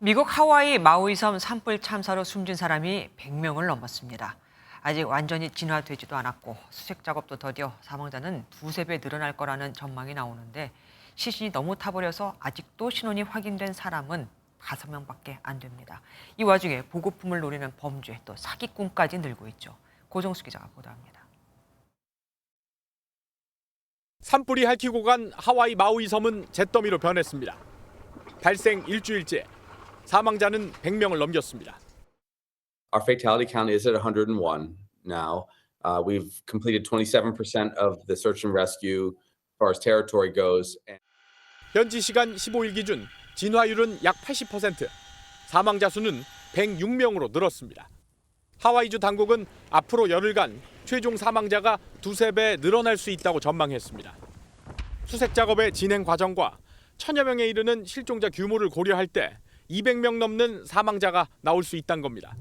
미국 하와이 마우이섬 산불 참사로 숨진 사람이 100명을 넘었습니다. 아직 완전히 진화되지도 않았고 수색 작업도 더뎌 사망자는 두세 배 늘어날 거라는 전망이 나오는데 시신이 너무 타버려서 아직도 신원이 확인된 사람은 다섯 명밖에 안 됩니다. 이 와중에 보급품을 노리는 범죄 또 사기꾼까지 늘고 있죠. 고정수 기자가 보도합니다. 산불이 핥히고 간 하와이 마우이 섬은 잿더미로 변했습니다. 발생 일주일째 사망자는 100명을 넘겼습니다. Our fatality count is at 101 now. Uh, we've completed 27% of the search and rescue as far as territory goes. And 현지 시간 15일 기준 진화율은 약 80%, 사망자 수는 106명으로 늘었습니다. 하와이주 당국은 앞으로 열흘간 최종 사망자가 두세 배 늘어날 수 있다고 전망했습니다. 수색 작업의 진행 과정과 천여 명에 이르는 실종자 규모를 고려할 때 200명 넘는 사망자가 나올 수 있다는 겁니다.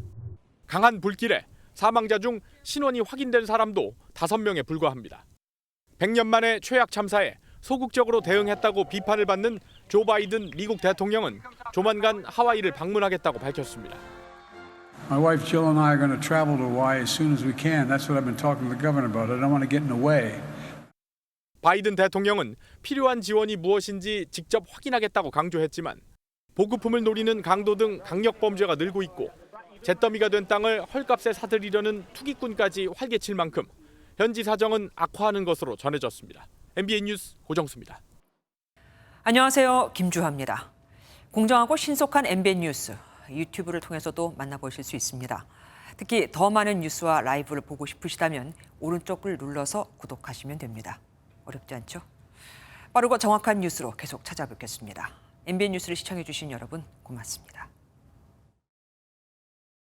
강한 불길에 사망자 중 신원이 확인된 사람도 5명에 불과합니다. 100년 만에 최악 참사에 소극적으로 대응했다고 비판을 받는 조 바이든 미국 대통령은 조만간 하와이를 방문하겠다고 밝혔습니다. My wife Jill and I are going to travel to Hawaii as soon as we can. That's what I've been talking to the governor about. I don't want to get in the way. 바이든 대통령은 필요한 지원이 무엇인지 직접 확인하겠다고 강조했지만 보급품을 노리는 강도 등 강력 범죄가 늘고 있고 잿더미가 된 땅을 헐값에 사들이려는 투기꾼까지 활개칠 만큼 현지 사정은 악화하는 것으로 전해졌습니다. MBN 뉴스 고정수입니다. 안녕하세요. 김주하입니다. 공정하고 신속한 MBN 뉴스 유튜브를 통해서도 만나보실 수 있습니다. 특히 더 많은 뉴스와 라이브를 보고 싶으시다면 오른쪽을 눌러서 구독하시면 됩니다. 어렵지 않죠? 빠르고 정확한 뉴스로 계속 찾아뵙겠습니다. MBN 뉴스를 시청해 주신 여러분 고맙습니다.